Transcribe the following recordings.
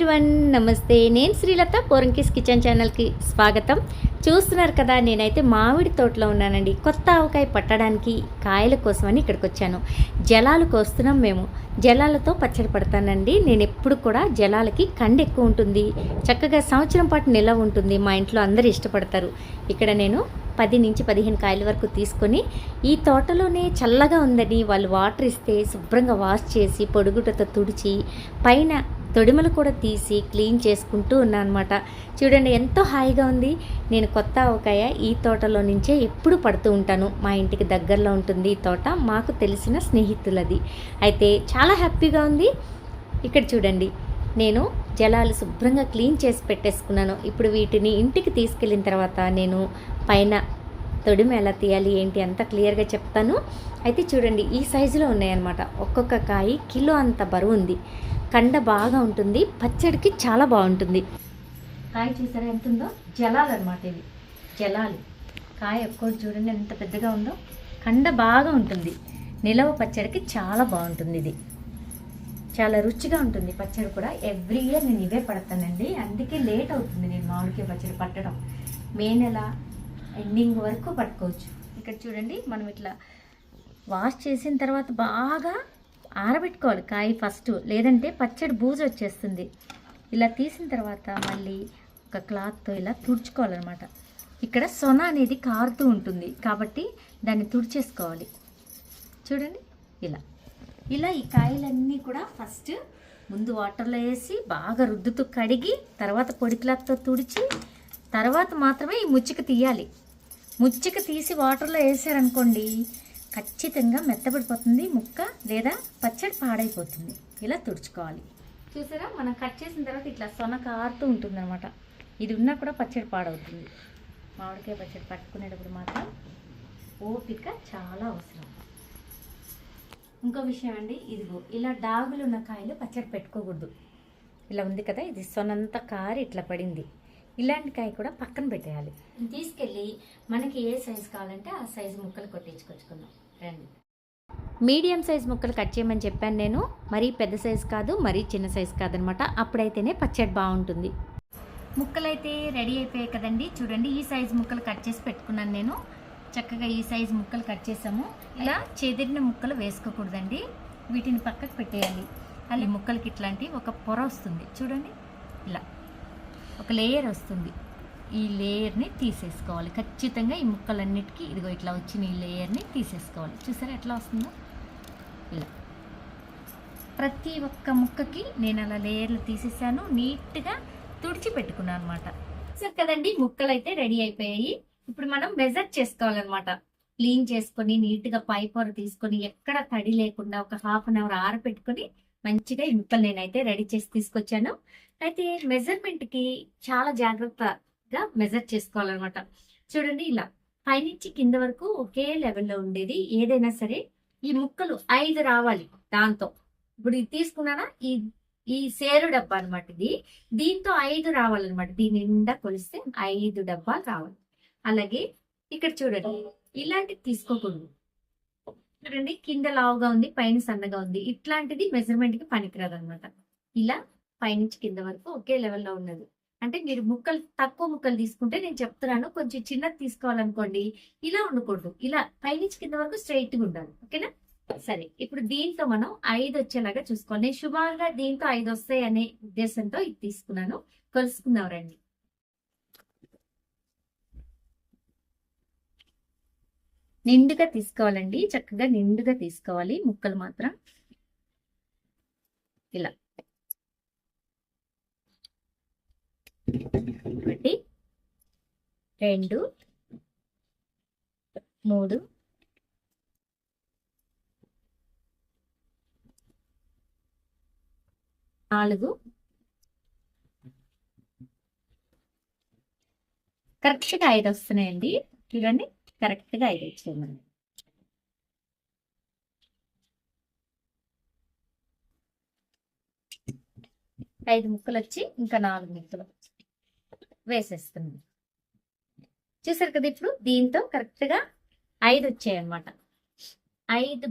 Everyone నమస్తే. నేను Srilatha Poranki's kitchen ఛానల్కి స్వాగతం. చూస్తున్నారు కదా నేనైతే మామిడి తోటలో ఉన్నానండి. కొత్త ఆవకాయ పట్టడానికి కాయల కోసమని ఇక్కడికి వచ్చాను జలాలు కోస్తున్నాం మేము. జలాలతో పచ్చడి పడతానండి. నేను ఎప్పుడు కూడా జలాలకి కండ ఎక్కువ ఉంటుంది. చక్కగా సంవత్సరం పాటు నిల్వ ఉంటుంది. మా ఇంట్లో అందరూ ఇష్టపడతారు. ఇక్కడ నేను పది నుంచి పదిహేను కాయల వరకు తీసుకొని ఈ తోటలోనే చల్లగా ఉందని వాళ్ళు వాటర్ ఇస్తే శుభ్రంగా వాష్ చేసి పొడుగుటతో తుడిచి పైన తొడిమలు కూడా తీసి క్లీన్ చేసుకుంటూ ఉన్నాను అనమాట చూడండి ఎంతో హాయిగా ఉంది. నేను కొత్త ఆవకాయ ఈ తోటలో నుంచే ఎప్పుడు పడుతూ ఉంటాను. మా ఇంటికి దగ్గరలో ఉంటుంది ఈ తోట. మాకు తెలిసిన స్నేహితులది. అయితే చాలా హ్యాపీగా ఉంది. ఇక్కడ చూడండి నేను జలాలు శుభ్రంగా క్లీన్ చేసి పెట్టేసుకున్నాను. ఇప్పుడు వీటిని ఇంటికి తీసుకెళ్ళిన తర్వాత నేను పైన తొడిమ ఎలా తీయాలి ఏంటి అంతా క్లియర్గా చెప్తాను. అయితే చూడండి ఈ సైజులో ఉన్నాయన్నమాట. ఒక్కొక్క కాయ కిలో అంత బరువు ఉంది. కండ బాగా ఉంటుంది పచ్చడికి చాలా బాగుంటుంది. కాయ చూసారా ఎంత ఉందో? జలాలు అనమాట ఇవి. జలాలు. కాయ ఒక్కోటి చూడండి ఎంత పెద్దగా ఉందో. కండ బాగా ఉంటుంది. నిలవ పచ్చడికి చాలా బాగుంటుంది ఇది. చాలా రుచిగా ఉంటుంది పచ్చడి కూడా. ఎవ్రీ ఇయర్ నేను ఇవే పడతానండి. అందుకే లేట్ అవుతుంది నేను మామిడికాయ పచ్చడి పట్టడం. మే నెల ఎండింగ్ వరకు పట్టుకోవచ్చు. ఇక్కడ చూడండి మనం ఇట్లా వాష్ చేసిన తర్వాత బాగా ఆరబెట్టుకోవాలి కాయ ఫస్ట్ లేదంటే పచ్చడి బూజు వచ్చేస్తుంది. ఇలా తీసిన తర్వాత మళ్ళీ ఒక క్లాత్తో ఇలా తుడుచుకోవాలన్నమాట. ఇక్కడ సొన అనేది కారుతూ ఉంటుంది. కాబట్టి దాన్ని తుడిచేసుకోవాలి. చూడండి. ఇలా. ఇలా ఈ కాయలన్నీ కూడా ఫస్ట్ ముందు వాటర్లో వేసి బాగా రుద్దుతూ కడిగి తర్వాత పొడి క్లాత్తో తుడిచి తర్వాత మాత్రమే ఈ ముచ్చిక తీయాలి. ముచ్చిక తీసి వాటర్లో వేసారనుకోండి ఖచ్చితంగా మెత్తబడిపోతుంది ముక్క లేదా పచ్చడి పాడైపోతుంది. ఇలా తుడుచుకోవాలి. చూసారా? మనం కట్ చేసిన తర్వాత ఇట్లా సొన కారుతూ ఉంటుందన్నమాట. ఇది ఉన్నా కూడా పచ్చడి పాడవుతుంది. మామిడికాయ పచ్చడి పట్టుకునేటప్పుడు మాత్రం ఓపిక చాలా అవసరం. ఇంకో విషయం అండి ఇదిగో ఇలా డాగులు ఉన్న కాయలు పచ్చడి పెట్టుకోకూడదు. ఇలా ఉంది కదా ఇది సొనంత కారి ఇట్లా పడింది. ఇలాంటి కాయ కూడా పక్కన పెట్టేయాలి. తీసుకెళ్ళి మనకి ఏ సైజు కావాలంటే ఆ సైజు ముక్కలు కొట్టించుకొచ్చుకుందాం. రండి. మీడియం సైజ్ ముక్కలు కట్ చేయమని చెప్పాను నేను. మరీ పెద్ద సైజ్ కాదు మరీ చిన్న సైజు కాదనమాట. అప్పుడైతేనే పచ్చడి బాగుంటుంది. ముక్కలైతే రెడీ అయిపోయాయి కదండి. చూడండి ఈ సైజు ముక్కలు కట్ చేసి పెట్టుకున్నాను నేను. చక్కగా ఈ సైజు ముక్కలు కట్ చేసాము. ఇలా చెదిరిన ముక్కలు వేసుకోకూడదండి. వీటిని పక్కకు పెట్టేయాలి. అలా ముక్కలకి ఇట్లాంటి ఒక పొర వస్తుంది. చూడండి ఇలా ఒక లేయర్ వస్తుంది. ఈ లేయర్ని తీసేసుకోవాలి. ఖచ్చితంగా ఈ ముక్కలన్నిటికీ ఇదిగో ఇట్లా వచ్చిన ఈ లేయర్ని తీసేసుకోవాలి. చూసారా ఎట్లా వస్తుందో? ఇలా. ప్రతి ఒక్క ముక్కకి నేను అలా లేయర్లు తీసేసాను. నీట్గా తుడిచి పెట్టుకున్నాను అనమాట సో కదండి ముక్కలు అయితే రెడీ అయిపోయాయి. ఇప్పుడు మనం మెజర్ చేసుకోవాలన్నమాట. క్లీన్ చేసుకొని నీట్గా పై పొర తీసుకొని ఎక్కడ తడి లేకుండా ఒక హాఫ్ అన్ అవర్ ఆరబెట్టుకొని మంచిగా ఈ ముక్కలు నేనైతే రెడీ చేసి తీసుకొచ్చాను. అయితే మెజర్మెంట్కి చాలా జాగ్రత్త గా మెజర్ చేసుకోవాలన్నమాట. చూడండి ఇలా పైనుంచి కింద వరకు ఒకే లెవెల్లో ఉండేది. ఏదైనా సరే ఈ ముక్కలు ఐదు రావాలి దాంతో. ఇప్పుడు ఇది తీసుకున్నానా ఈ ఈ సేరు డబ్బా అనమాట ఇది. దీంతో ఐదు రావాలన్నమాట. దీని నిండా కొలిస్తే ఐదు డబ్బాలు రావాలి. అలాగే ఇక్కడ చూడండి ఇలాంటివి తీసుకోకూడదు. చూడండి కింద లావుగా ఉంది పైన సన్నగా ఉంది. ఇట్లాంటిది మెజర్మెంట్కి పనికిరాదు అనమాట ఇలా పైనుంచి కింద వరకు ఒకే లెవెల్లో ఉన్నది. అంటే మీరు ముక్కలు తక్కువ ముక్కలు తీసుకుంటే నేను చెప్తున్నాను కొంచెం చిన్నది తీసుకోవాలనుకోండి ఇలా ఉండకూడదు ఇలా పైనుంచి కింద వరకు స్ట్రైట్గా ఉండాలి. ఓకేనా? సరే ఇప్పుడు దీంతో మనం ఐదు వచ్చేలాగా చూసుకోవాలి. నేను శుభంగా దీంతో ఐదు వస్తాయి అనే ఉద్దేశంతో ఇది తీసుకున్నాను. కలుసుకుందాం రండి. నిండుగా తీసుకోవాలండి. చక్కగా నిండుగా తీసుకోవాలి ముక్కలు మాత్రం. ఇలా. ఒకటి రెండు మూడు నాలుగు. కరెక్ట్గా ఐదు వస్తున్నాయండి. చూడండి కరెక్ట్గా ఐదు వచ్చాయి. ఐదు ముక్కలు వచ్చి ఇంకా నాలుగు ముక్కలు. వేసేస్తుంది. చూసారు కదా ఇప్పుడు దీంతో కరెక్ట్గా ఐదు వచ్చాయి అన్నమాట ఐదు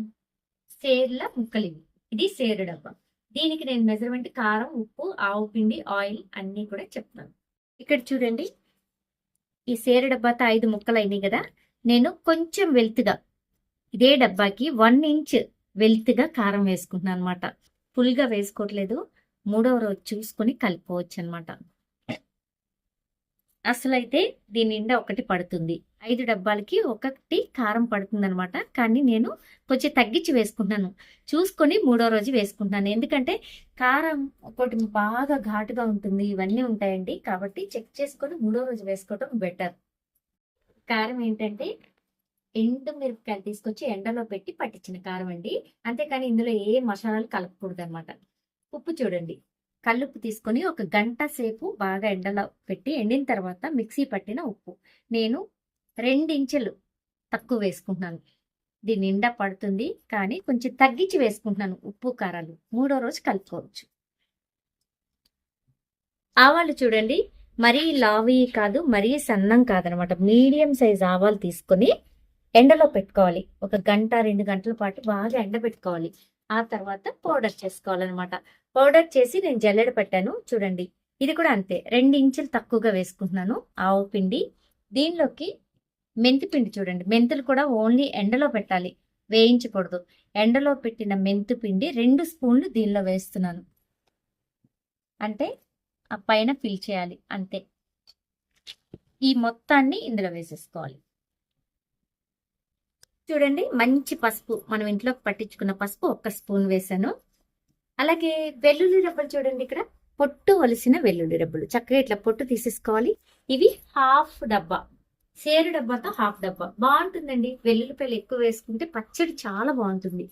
సేర్ల ముక్కలు ఇవి ఇది సేరు డబ్బా. దీనికి నేను మెజర్మెంట్ కారం ఉప్పు ఆవు పిండి ఆయిల్ అన్నీ కూడా చెప్తాను. ఇక్కడ చూడండి. ఈ సేరు డబ్బాతో ఐదు ముక్కలు అయినాయి కదా. నేను కొంచెం వెల్త్గా ఇదే డబ్బాకి వన్ ఇంచ్ వెల్త్గా కారం వేసుకుంటున్నాను అనమాట ఫుల్గా వేసుకోవట్లేదు. మూడవ రోజు చూసుకొని కలుపుకోవచ్చు అనమాట అసలు అయితే దీని నిండా ఒకటి పడుతుంది. ఐదు డబ్బాలకి ఒకటి కారం పడుతుంది అనమాట కానీ నేను కొంచెం తగ్గించి వేసుకుంటున్నాను. చూసుకొని మూడో రోజు వేసుకుంటున్నాను. ఎందుకంటే కారం ఒకటి బాగా ఘాటుగా ఉంటుంది. ఇవన్నీ ఉంటాయండి. కాబట్టి చెక్ చేసుకొని మూడో రోజు వేసుకోవటం బెటర్. కారం ఏంటంటే ఎండు మిరపకాయలు తీసుకొచ్చి ఎండలో పెట్టి పట్టించిన కారం అండి. అంతేకాని ఇందులో ఏ మసాలాలు కలపకూడదు అనమాట ఉప్పు చూడండి. కల్లుప్పు తీసుకొని ఒక గంట సేపు బాగా ఎండలో పెట్టి ఎండిన తర్వాత మిక్సీ పట్టిన ఉప్పు. నేను రెండించెలు తక్కువ వేసుకుంటున్నాను. దీని నిండా పడుతుంది కానీ కొంచెం తగ్గించి వేసుకుంటున్నాను ఉప్పు కారాలు. మూడో రోజు కలుపుకోవచ్చు. ఆవాలు చూడండి. మరీ లావి కాదు మరీ సన్నం కాదనమాట. మీడియం సైజ్ ఆవాలు తీసుకొని ఎండలో పెట్టుకోవాలి. ఒక గంట రెండు గంటల పాటు బాగా ఎండ పెట్టుకోవాలి ఆ తర్వాత పౌడర్ చేసుకోవాలన్నమాట. పౌడర్ చేసి నేను జల్లెడ పెట్టాను చూడండి. ఇది కూడా అంతే. రెండు ఇంచులు తక్కువగా వేసుకుంటున్నాను ఆవు పిండి. దీనిలోకి మెంతి పిండి చూడండి. మెంతులు కూడా ఓన్లీ ఎండలో పెట్టాలి వేయించకూడదు. ఎండలో పెట్టిన మెంతు పిండి రెండు స్పూన్లు దీనిలో వేస్తున్నాను. అంటే ఆ పైన ఫిల్ చేయాలి అంతే. ఈ మొత్తాన్ని ఇందులో వేసేసుకోవాలి. చూడండి మంచి పసుపు. మనం ఇంట్లో పట్టించుకున్న పసుపు ఒక్క స్పూన్ వేసాను అలాగే వెల్లుల్లి రబ్బలు చూడండి ఇక్కడ. పొట్టు వలిసిన వెల్లుల్లి రబ్బలు. చక్కగా ఇట్లా పొట్టు తీసేసుకోవాలి. ఇవి హాఫ్ డబ్బా. సేరు డబ్బాతో హాఫ్ డబ్బా. బాగుంటుందండి. వెల్లుల్లిపాయలు ఎక్కువ వేసుకుంటే పచ్చడి చాలా బాగుంటుంది.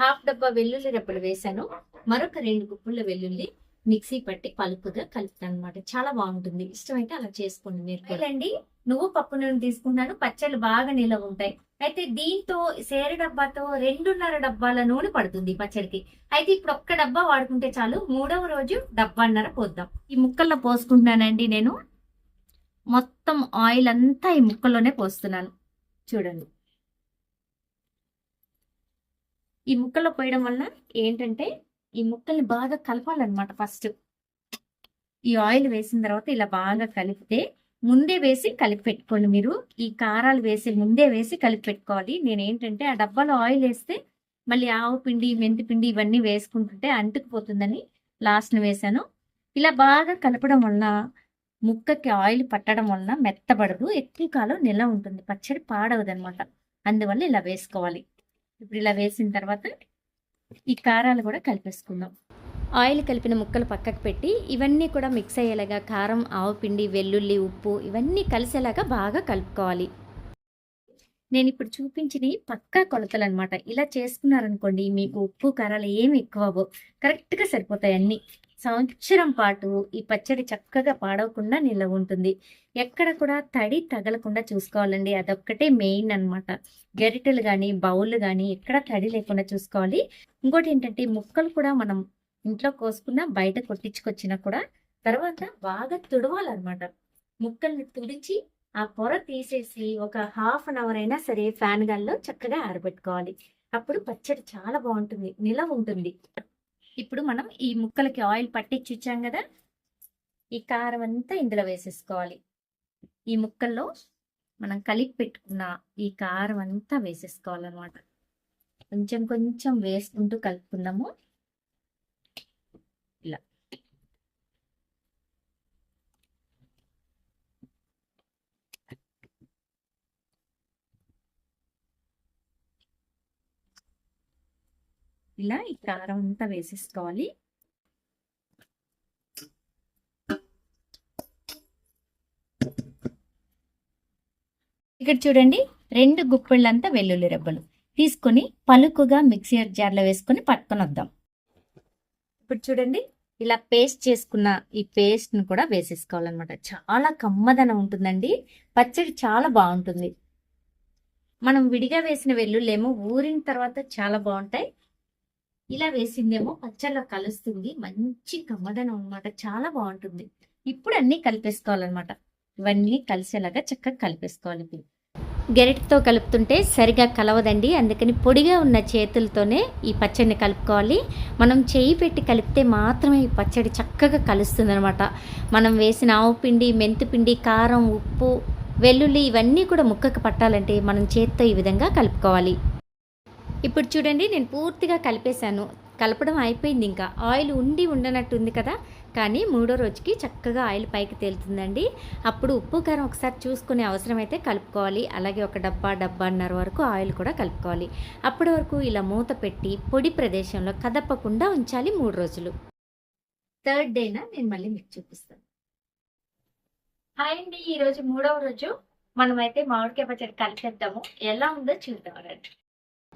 హాఫ్ డబ్బా వెల్లుల్లి రబ్బలు వేసాను మరొక రెండు గుప్పుల వెల్లుల్లి. మిక్సీ పట్టి పలుపుగా కలుపుతాను అనమాట చాలా బాగుంటుంది. ఇష్టమైతే అలా చేసుకోండి మీరు అండి నువ్వు పప్పు నూనె తీసుకున్నాను పచ్చళ్ళు బాగా నిలవ ఉంటాయి. అయితే దీంతో సేర డబ్బాతో రెండున్నర డబ్బాల నూనె పడుతుంది పచ్చడికి. అయితే ఇప్పుడు ఒక్క డబ్బా వాడుకుంటే చాలు. మూడవ రోజు డబ్బాన్నర పోద్దాం. ఈ ముక్కల్లో పోసుకుంటున్నానండి నేను. మొత్తం ఆయిల్ అంతా ఈ ముక్కల్లోనే పోస్తున్నాను. చూడండి. ఈ ముక్కలో పోయడం వల్ల ఏంటంటే ఈ ముక్కల్ని బాగా కలపాలన్నమాట ఫస్ట్. ఈ ఆయిల్ వేసిన తర్వాత ఇలా బాగా కలిపితే ముందే వేసి కలిపి పెట్టుకోండి మీరు. ఈ కారాలు వేసి ముందే వేసి కలిపి పెట్టుకోవాలి. నేను ఏంటంటే ఆ డబ్బాలో ఆయిల్ వేస్తే మళ్ళీ ఆవు పిండి మెంతి పిండి ఇవన్నీ వేసుకుంటుంటే అంటుకుపోతుందని లాస్ట్ను వేశాను ఇలా బాగా కలపడం వల్ల ముక్కకి ఆయిల్ పట్టడం వలన మెత్తబడదు. ఎక్కువ కాలం నిల ఉంటుంది. పచ్చడి పాడవదు అనమాట అందువల్ల ఇలా వేసుకోవాలి. ఇప్పుడు ఇలా వేసిన తర్వాత ఈ కారాలు కూడా కలిపేసుకుందాం. ఆయిల్ కలిపిన ముక్కలు పక్కకు పెట్టి ఇవన్నీ కూడా మిక్స్ అయ్యేలాగా కారం ఆవుపిండి వెల్లుల్లి ఉప్పు ఇవన్నీ కలిసేలాగా బాగా కలుపుకోవాలి. నేను ఇప్పుడు చూపించినవి పక్కా కొలతలు అనమాట ఇలా చేసుకున్నారనుకోండి మీకు ఉప్పు కారాలు ఏమి ఎక్కువ కరెక్ట్గా సరిపోతాయి అన్నీ. సంవత్సరం పాటు ఈ పచ్చడి చక్కగా పాడవకుండా నిల్వ ఉంటుంది. ఎక్కడ కూడా తడి తగలకుండా చూసుకోవాలండి. అదొక్కటే మెయిన్ అనమాట గరిటెలు కానీ బౌల్ కానీ ఎక్కడ తడి లేకుండా చూసుకోవాలి. ఇంకోటి ఏంటంటే ముక్కలు కూడా మనం ఇంట్లో కోసుకున్న బయట కొట్టించుకొచ్చినా కూడా తర్వాత బాగా తుడవాలన్నమాట. ముక్కల్ని తుడిచి ఆ పొర తీసేసి ఒక హాఫ్ అన్ అవర్ అయినా సరే ఫ్యాన్ గాల్లో చక్కగా ఆరబెట్టుకోవాలి. అప్పుడు పచ్చడి చాలా బాగుంటుంది. నిలవ ఉంటుంది. ఇప్పుడు మనం ఈ ముక్కలకి ఆయిల్ పట్టించి ఇచ్చాం కదా ఈ కారం అంతా ఇందులో వేసేసుకోవాలి. ఈ ముక్కల్లో మనం కలిపి పెట్టుకున్న ఈ కారం అంతా వేసేసుకోవాలన్నమాట. కొంచెం కొంచెం వేసుకుంటూ కలుపుకుందాము ఇలా ఇలా ఈ కారం అంతా వేసేసుకోవాలి. ఇక్కడ చూడండి రెండు గుప్పిళ్ళంతా వెల్లుల్లి రెబ్బలు. తీసుకొని పలుకుగా మిక్సర్ జార్లో వేసుకొని పట్టుకొని వద్దాం ఇప్పుడు చూడండి ఇలా పేస్ట్ చేసుకున్న ఈ పేస్ట్ను కూడా వేసేసుకోవాలన్నమాట. చాలా కమ్మదనం ఉంటుందండి. పచ్చడి చాలా బాగుంటుంది. మనం విడిగా వేసిన వెల్లుల్లేమో ఊరిన తర్వాత చాలా బాగుంటాయి. ఇలా వేసిందేమో పచ్చళ్ళ కలుస్తుంది. మంచి కమ్మదనం అనమాట చాలా బాగుంటుంది. ఇప్పుడు అన్నీ కలిపేసుకోవాలన్నమాట. ఇవన్నీ కలిసేలాగా చక్కగా కలిపేసుకోవాలి ఇప్పుడు. కలుపుతుంటే సరిగా కలవదండి. అందుకని పొడిగా ఉన్న చేతులతోనే ఈ పచ్చడిని కలుపుకోవాలి. మనం చేయి పెట్టి కలిపితే మాత్రమే ఈ పచ్చడి చక్కగా కలుస్తుందనమాట మనం వేసిన ఆవు పిండి మెంతిపిండి కారం ఉప్పు వెల్లుల్లి ఇవన్నీ కూడా ముక్కకు పట్టాలంటే మనం చేత్తో ఈ విధంగా కలుపుకోవాలి. ఇప్పుడు చూడండి నేను పూర్తిగా కలిపేశాను. కలపడం అయిపోయింది ఇంకా. ఆయిల్ ఉండి ఉండనట్టు ఉంది కదా కానీ మూడో రోజుకి చక్కగా ఆయిల్ పైకి తేలుతుందండి. అప్పుడు ఉప్పు కారం ఒకసారి చూసుకునే అవసరం అయితే కలుపుకోవాలి. అలాగే ఒక డబ్బా డబ్బాన్నర వరకు ఆయిల్ కూడా కలుపుకోవాలి. అప్పటి వరకు ఇలా మూత పెట్టి పొడి ప్రదేశంలో కదపకుండా ఉంచాలి మూడు రోజులు. థర్డ్ డేనా? నేను మళ్ళీ మీకు చూపిస్తాను. హాయ్ అండి ఈరోజు మూడవ రోజు. మనమైతే మామిడికాయ పచ్చడి కలిపేద్దాము. ఎలా ఉందో చూద్దాం రండి.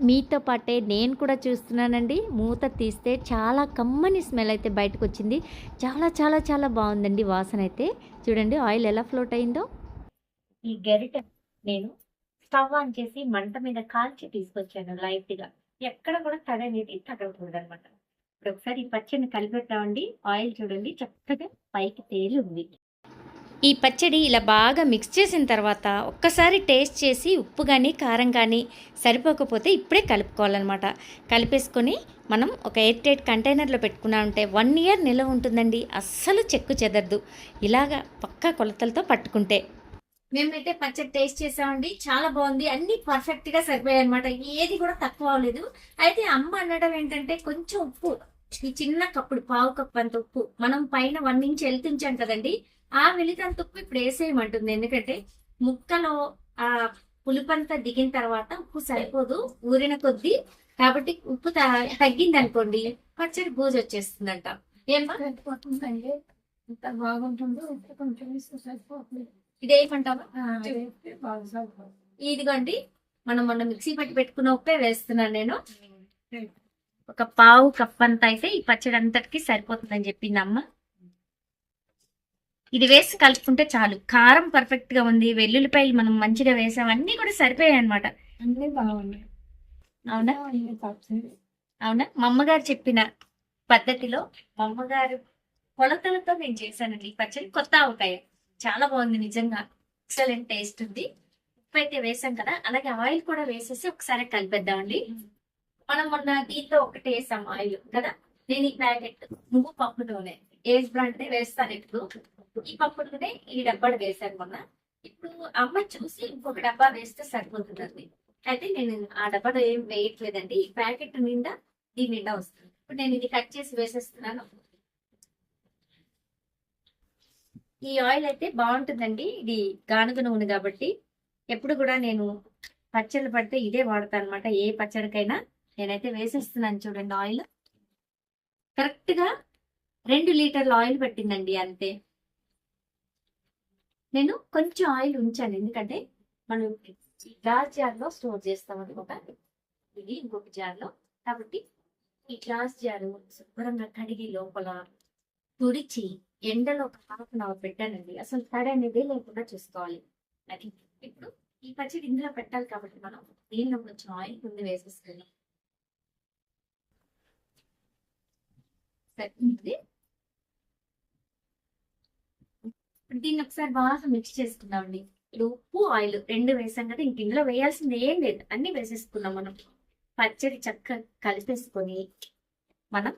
మీతో పాటే నేను కూడా చూస్తున్నానండి. మూత తీస్తే చాలా కమ్మని స్మెల్ అయితే బయటకు వచ్చింది చాలా చాలా చాలా బాగుందండి వాసన అయితే. చూడండి ఆయిల్ ఎలా ఫ్లోట్ అయిందో. ఈ గరిట నేను స్టవ్ ఆన్ చేసి మంట మీద కాల్చి తీసుకొచ్చాను లైట్గా. ఎక్కడ కూడా తడ అనేది తగలకూడదు అనమాట ఇప్పుడు ఒకసారి ఈ పచ్చడిని కలిపెట్టామండి ఆయిల్ చూడండి చక్కగా పైకి తేలి ఉంది. ఈ పచ్చడి ఇలా బాగా మిక్స్ చేసిన తర్వాత ఒక్కసారి టేస్ట్ చేసి ఉప్పు కానీ కారం కానీ సరిపోకపోతే ఇప్పుడే కలుపుకోవాలన్నమాట. కలిపేసుకొని మనం ఒక ఎయిర్ టైట్ కంటైనర్లో పెట్టుకున్నామంటే వన్ ఇయర్ నిల్వ ఉంటుందండి. అస్సలు చెక్కు చెదరదు. ఇలాగా పక్కా కొలతలతో పట్టుకుంటే. మేమైతే పచ్చడి టేస్ట్ చేసామండి. చాలా బాగుంది. అన్ని పర్ఫెక్ట్గా సరిపోయాయి అనమాట ఏది కూడా తక్కువ అవ్వలేదు. అయితే అమ్మ అనడం ఏంటంటే కొంచెం ఉప్పు. ఈ చిన్న కప్పుడు పావు కప్పు అంత ఉప్పు. మనం పైన వన్ ఇంచ్ వెళ్తుంచాం కదండి ఆ వెలితంత ఉప్పు ఇప్పుడు వేసేయమంటుంది. ఎందుకంటే ముక్కలో ఆ పులుపంతా దిగిన తర్వాత ఉప్పు సరిపోదు ఊరిన కొద్దీ. కాబట్టి ఉప్పు తగ్గింది అనుకోండి పచ్చడి బూజు వచ్చేస్తుందంట. ఏమ్మా? సరిపోతుందండి. ఎంత బాగుంటుందో కొంచెం సరిపోతుంది. ఇదేమంటావా ఇదిగోండి మనం మొన్న మిక్సీ పట్టి పెట్టుకున్న ఉప్పే వేస్తున్నాను నేను. ఒక పావు కప్ అంత అయితే ఈ పచ్చడి అంతటికి సరిపోతుందని చెప్పింది అమ్మ. ఇది వేసి కలుపుకుంటే చాలు. కారం పర్ఫెక్ట్గా ఉంది. వెల్లుల్లిపాయలు మనం మంచిగా వేసాం. అన్ని కూడా సరిపోయాయి అనమాట అన్నీ బాగున్నాయి. అవునా? అవునా? మా అమ్మగారు చెప్పిన పద్ధతిలో మా అమ్మగారు కొలతలతో నేను చేశానండి ఈ పచ్చడి. కొత్త ఆవకాయ. చాలా బాగుంది నిజంగా. ఎక్సలెంట్ టేస్ట్ ఉంది. ఉప్పు అయితే వేసాం కదా. అలాగే ఆయిల్ కూడా వేసేసి ఒకసారి కలిపేద్దామండి. మనం మొన్న దీంతో ఒకటి వేసాం ఆయిల్ కదా? నేను ఈ ప్యాకెట్ నువ్వు పప్పు నూనె ఏజ్ బ్రాండ్ వేస్తాను ఇప్పుడు. ఈ పప్పు నూనె ఈ డబ్బా వేసాను మొన్న. ఇప్పుడు అమ్మ చూసి ఇంకొక డబ్బా వేస్తే సరిపోతుందండి. అయితే నేను ఆ డబ్బాలో ఏం వేయట్లేదండి. ఈ ప్యాకెట్ నిండా దీని నిండా వస్తుంది. ఇప్పుడు నేను ఇది కట్ చేసి వేసేస్తున్నాను. ఈ ఆయిల్ అయితే బాగుంటుందండి. ఇది గానుగ నూనె కాబట్టి ఎప్పుడు కూడా నేను పచ్చళ్ళు పడితే ఇదే వాడతాను అనమాట ఏ పచ్చడికైనా నేనైతే వేసేస్తున్నాను చూడండి ఆయిల్. కరెక్ట్గా రెండు లీటర్ల ఆయిల్ పట్టిందండి అంతే. నేను కొంచెం ఆయిల్ ఉంచాను ఎందుకంటే మనం ఈ గ్లాస్ జార్లో స్టోర్ చేస్తాం అనమాట ఇది ఇంకొక జార్లో కాబట్టి ఈ గ్లాస్ జారు శుభ్రంగా కడిగి లోపల తుడిచి ఎండలో ఒక హాఫ్ అన్ అవర్ పెట్టానండి. అసలు తడి అనేది లేకుండా చూసుకోవాలి. అది ఇప్పుడు ఈ పచ్చడి ఇందులో పెట్టాలి కాబట్టి మనం దీనిలో కొంచెం ఆయిల్ ముందు వేసేసుకున్నాం సరిపోతుంది దీన్ని ఒకసారి బాగా మిక్స్ చేసుకుందామండి. ఇప్పుడు ఉప్పు ఆయిల్ రెండు వేసాం కదా ఇంక ఇందులో వేయాల్సింది ఏం లేదు. అన్ని వేసేసుకున్నాం మనం. పచ్చడి చక్కగా కలిపేసుకొని మనం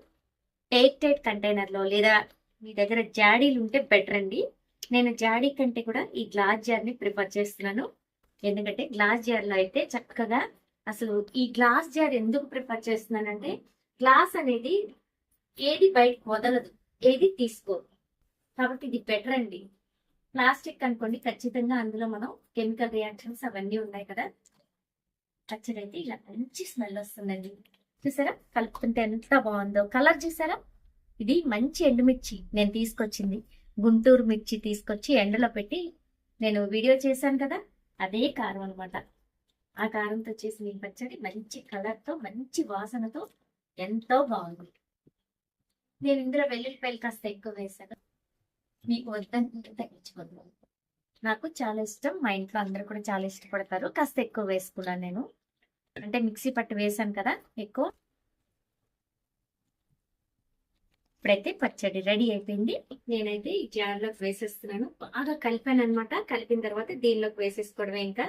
ఎయిట్ టైట్ కంటైనర్లో లేదా మీ దగ్గర జాడీలు ఉంటే బెటర్ అండి. నేను జాడీ కంటే కూడా ఈ గ్లాస్ జార్ని ప్రిఫర్ చేస్తున్నాను. ఎందుకంటే గ్లాస్ జార్లో అయితే చక్కగా అసలు ఈ గ్లాస్ జార్ ఎందుకు ప్రిఫర్ చేస్తున్నానంటే గ్లాస్ అనేది ఏది బయటకు వదలదు ఏది తీసుకోదు. కాబట్టి ఇది బెటర్ అండి. ప్లాస్టిక్ అనుకోండి ఖచ్చితంగా అందులో మనం కెమికల్ రియాక్షన్స్ అవన్నీ ఉన్నాయి కదా. పచ్చడి అయితే ఇలా మంచి స్మెల్ వస్తుందండి. చూసారా? కలుపుతుంటే ఎంత బాగుందో. కలర్ చూసారా? ఇది మంచి ఎండుమిర్చి నేను తీసుకొచ్చింది. గుంటూరు మిర్చి తీసుకొచ్చి ఎండలో పెట్టి నేను వీడియో చేశాను కదా అదే కారం అనమాట ఆ కారంతో చేసిన ఈ పచ్చడి మంచి కలర్తో మంచి వాసనతో ఎంతో బాగుంది. నేను ఇందులో వెల్లుల్లిపాయలు కాస్త ఎక్కువ వేశాను. మీకు వద్దంటే తగ్గించుకుందాం నాకు చాలా ఇష్టం. మా ఇంట్లో అందరూ కూడా చాలా ఇష్టపడతారు. కాస్త ఎక్కువ వేసుకున్నాను నేను. అంటే మిక్సీ పట్టు వేసాను కదా ఎక్కువ. ఇప్పుడైతే పచ్చడి రెడీ అయిపోయింది. నేనైతే ఈ జార్లోకి వేసేస్తున్నాను. బాగా కలిపాను అనమాట కలిపిన తర్వాత దీనిలోకి వేసేసుకోవడమే ఇంకా.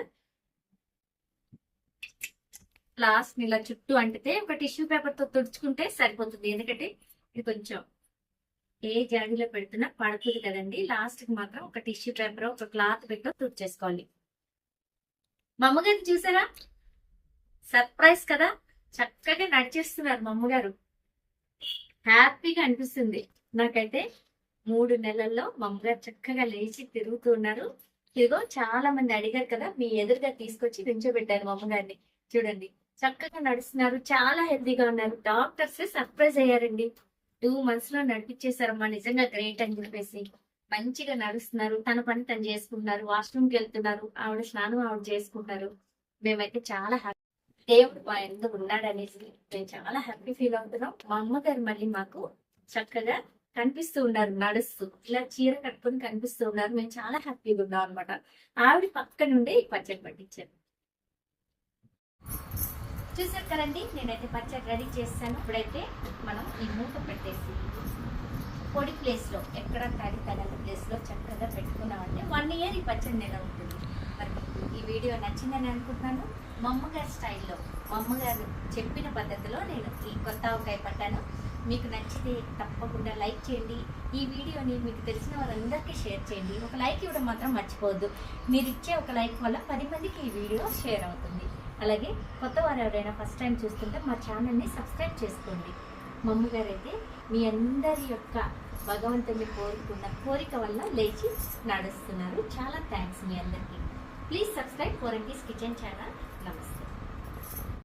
లాస్ట్ ఇలా చుట్టూ అంటితే ఒక టిష్యూ పేపర్తో తుడుచుకుంటే సరిపోతుంది. ఎందుకంటే ఇది కొంచెం ఏ జాడీలో పెడుతున్నా పడుతుంది కదండి. లాస్ట్కి మాత్రం ఒక టిష్యూ పేపర్ ఒక క్లాత్ బెడ్ తుట్ చేసుకోవాలి. మా అమ్మగారిని చూసారా? సర్ప్రైజ్ కదా? చక్కగా నడిచేస్తున్నారు మా అమ్మగారు హ్యాపీగా అనిపిస్తుంది. నాకైతే మూడు నెలల్లో మా అమ్మగారు చక్కగా లేచి తిరుగుతూ ఉన్నారు. ఇదిగో చాలా మంది అడిగారు కదా మీ ఎదురుగా తీసుకొచ్చి నించోబెట్టారు మా అమ్మగారిని చూడండి. చక్కగా నడుస్తున్నారు. చాలా హెల్తీగా ఉన్నారు. డాక్టర్స్ సర్ప్రైజ్ అయ్యారండి. టూ మంత్స్లో నడిపించేశారమ్మా నిజంగా గ్రేట్ అని చెప్పేసి. మంచిగా నడుస్తున్నారు. తన పని తను చేసుకుంటున్నారు. వాష్రూమ్కి వెళ్తున్నారు. ఆవిడ స్నానం ఆవిడ చేసుకుంటారు మేమైతే చాలా హ్యాపీ. దేవుడు మా ఎందుకు ఉన్నాడు అనేసి మేము చాలా హ్యాపీ ఫీల్ అవుతున్నాం. మా అమ్మగారు మళ్ళీ మాకు చక్కగా కనిపిస్తూ ఉన్నారు నడుస్తూ. ఇలా చీర కట్టుకొని కనిపిస్తూ ఉన్నారు. మేము చాలా హ్యాపీగా ఉన్నాం అనమాట ఆవిడ పక్క నుండే ఈ పచ్చడి పట్టించారు. చూసారు కదండి? నేనైతే పచ్చడి రెడీ చేస్తాను. ఇప్పుడైతే మనం ఈ మూత పెట్టేసి పొడి ప్లేస్లో ఎక్కడ తడి తగని ప్లేస్లో చక్కగా పెట్టుకున్నామంటే వన్ ఇయర్ ఈ పచ్చడి నెల ఉంటుంది. మరి ఈ వీడియో నచ్చిందని అనుకుంటున్నాను. మా అమ్మగారి స్టైల్లో మా అమ్మగారు చెప్పిన పద్ధతిలో నేను ఈ కొత్త ఆవకాయ పట్టాను. మీకు నచ్చితే తప్పకుండా లైక్ చేయండి. ఈ వీడియోని మీకు తెలిసిన వాళ్ళందరికీ షేర్ చేయండి. ఒక లైక్ ఇవ్వడం మాత్రం మర్చిపోవద్దు. మీరు ఇచ్చే ఒక లైక్ వల్ల పది మందికి ఈ వీడియో షేర్ అవుతుంది. అలాగే కొత్త వారు ఎవరైనా ఫస్ట్ టైం చూస్తుంటే మా ఛానల్ని సబ్స్క్రైబ్ చేసుకోండి. మా అమ్మగారు అయితే మీ అందరి యొక్క భగవంతుని కోరుకున్న కోరిక వల్ల లేచి నడుస్తున్నారు. చాలా థ్యాంక్స్ మీ అందరికీ. ప్లీజ్ సబ్స్క్రైబ్ ఫోరంటీస్ కిచెన్ ఛానల్